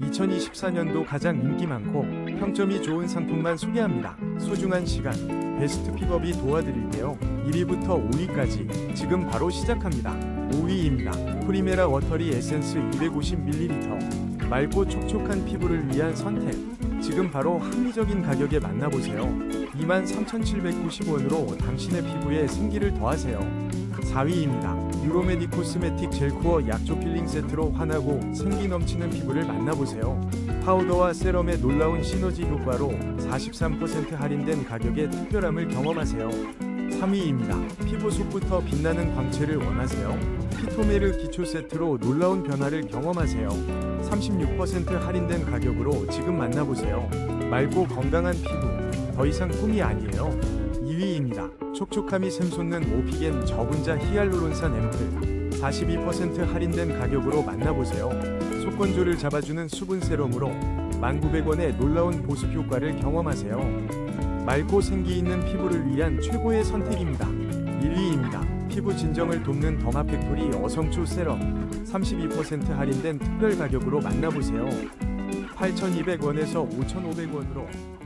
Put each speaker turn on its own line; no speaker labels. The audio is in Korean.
2024년도 가장 인기 많고 평점이 좋은 상품만 소개합니다. 소중한 시간, 베스트 픽업이 도와드릴게요. 1위부터 5위까지 지금 바로 시작합니다. 5위입니다. 프리메라 워터리 에센스 250ml 맑고 촉촉한 피부를 위한 선택. 지금 바로 합리적인 가격에 만나보세요. 23,790원으로 당신의 피부에 생기를 더하세요. 4위입니다. 유로메디 코스메틱 젤코어 약조 필링 세트로 환하고 생기 넘치는 피부를 만나보세요. 파우더와 세럼의 놀라운 시너지 효과로 43% 할인된 가격에 특별함을 경험하세요. 3위입니다. 피부 속부터 빛나는 광채를 원하세요? 피토메르 기초 세트로 놀라운 변화를 경험하세요. 36% 할인된 가격으로 지금 만나보세요. 맑고 건강한 피부, 더 이상 꿈이 아니에요. 2위입니다. 촉촉함이 샘솟는 오피겐 저분자 히알루론산 앰플 42% 할인된 가격으로 만나보세요. 속건조를 잡아주는 수분 세럼으로 1,900원의 놀라운 보습 효과를 경험하세요. 맑고 생기 있는 피부를 위한 최고의 선택입니다. 1위입니다. 피부 진정을 돕는 더마 팩토리 어성초 세럼 32% 할인된 특별 가격으로 만나보세요. 8,200원에서 5,500원으로